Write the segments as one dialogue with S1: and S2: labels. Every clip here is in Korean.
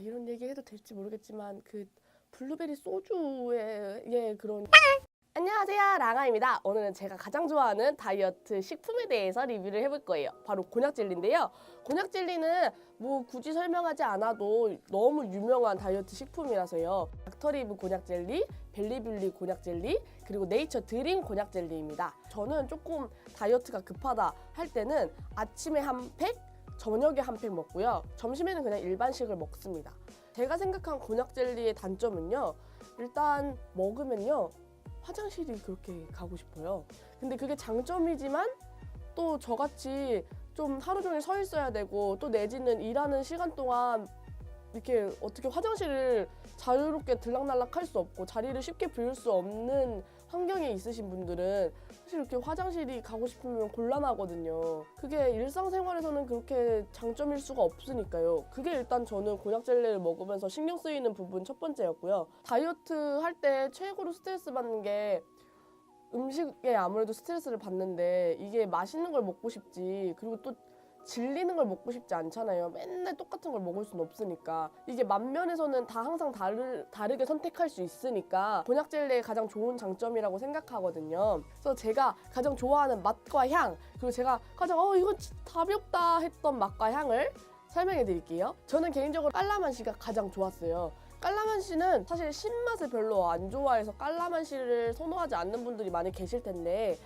S1: 이런 얘기 해도 될지 모르겠지만 그 블루베리 소주의 예, 그런 안녕하세요. 랑아입니다. 오늘은 제가 가장 좋아하는 다이어트 식품에 대해서 리뷰를 해볼 거예요. 바로 곤약 젤리인데요. 곤약 젤리는 뭐 굳이 설명하지 않아도 너무 유명한 다이어트 식품이라서요. 닥터리브 곤약 젤리, 벨리뷰리 곤약 젤리 그리고 네이처 드림 곤약 젤리입니다. 저는 조금 다이어트가 급하다 할 때는 아침에 한 팩, 저녁에 한 팩 먹고요 점심에는 그냥 일반식을 먹습니다 제가 생각한 곤약 젤리의 단점은요 일단 먹으면요 화장실이 그렇게 가고 싶어요. 근데 그게 장점이지만 또 저같이 좀 하루 종일 서 있어야 되고 또 내지는 일하는 시간 동안 이렇게 어떻게 화장실을 자유롭게 들락날락 할 수 없고 자리를 쉽게 비울 수 없는 환경에 있으신 분들은 사실 이렇게 화장실이 가고 싶으면 곤란하거든요. 그게 일상생활에서는 그렇게 장점일 수가 없으니까요. 그게 일단 저는 곤약 젤리를 먹으면서 신경 쓰이는 부분 첫 번째였고요. 다이어트 할 때 최고로 스트레스 받는 게 음식에 아무래도 스트레스를 받는데 이게 맛있는 걸 먹고 싶지 그리고 또 질리는 걸 먹고 싶지 않잖아요. 맨날 똑같은 걸 먹을 수는 없으니까. 이게 맛면에서는 다 항상 다르, 다르게 선택할 수 있으니까 곤약 젤리의 가장 좋은 장점이라고 생각하거든요. 그래서 제가 가장 좋아하는 맛과 향, 그리고 제가 가장 어 진짜 답이 없다 했던 맛과 향을 설명해 드릴게요. 저는 개인적으로 깔라만시가 가장 좋았어요. 깔라만시는 사실 신맛을 별로 안 좋아해서 깔라만시를 선호하지 않는 분들이 많이 계실 텐데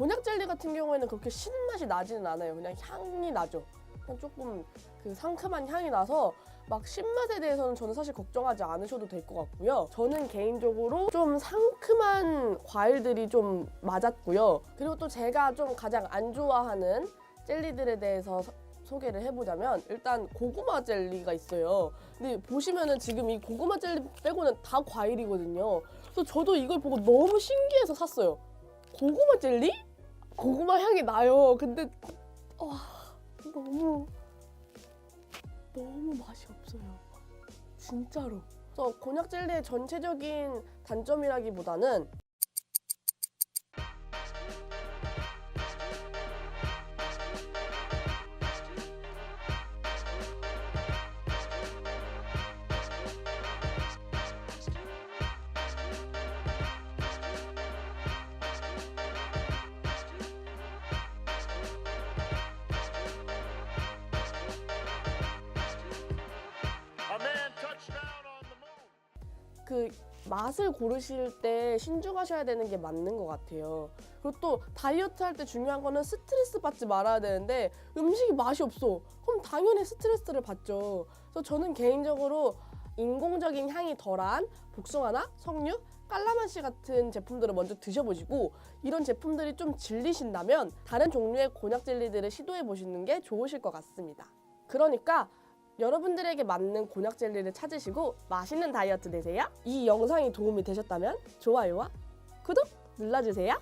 S1: 곤약 젤리 같은 경우에는 그렇게 신맛이 나지는 않아요. 그냥 향이 나죠. 그냥 조금 그 상큼한 향이 나서 막 신맛에 대해서는 저는 사실 걱정하지 않으셔도 될 것 같고요. 저는 개인적으로 좀 상큼한 과일들이 좀 맞았고요. 그리고 또 제가 좀 가장 안 좋아하는 젤리들에 대해서 서- 소개를 해보자면 일단 고구마 젤리가 있어요. 근데 보시면은 지금 이 고구마 젤리 빼고는 다 과일이거든요. 그래서 저도 이걸 보고 너무 신기해서 샀어요. 고구마 젤리? 고구마 향이 나요. 근데 와 너무 너무 맛이 없어요. 진짜로. 그래서 곤약 젤리의 전체적인 단점이라기보다는 그 맛을 고르실 때 신중하셔야 되는 게 맞는 것 같아요. 그리고 또 다이어트 할 때 중요한 거는 스트레스 받지 말아야 되는데 음식이 맛이 없어. 그럼 당연히 스트레스를 받죠. 그래서 저는 개인적으로 인공적인 향이 덜한 복숭아나 석류, 깔라만시 같은 제품들을 먼저 드셔보시고 이런 제품들이 좀 질리신다면 다른 종류의 곤약 젤리들을 시도해 보시는 게 좋으실 것 같습니다. 그러니까 여러분들에게 맞는 곤약 젤리를 찾으시고 맛있는 다이어트 되세요. 이 영상이 도움이 되셨다면 좋아요와 구독 눌러주세요.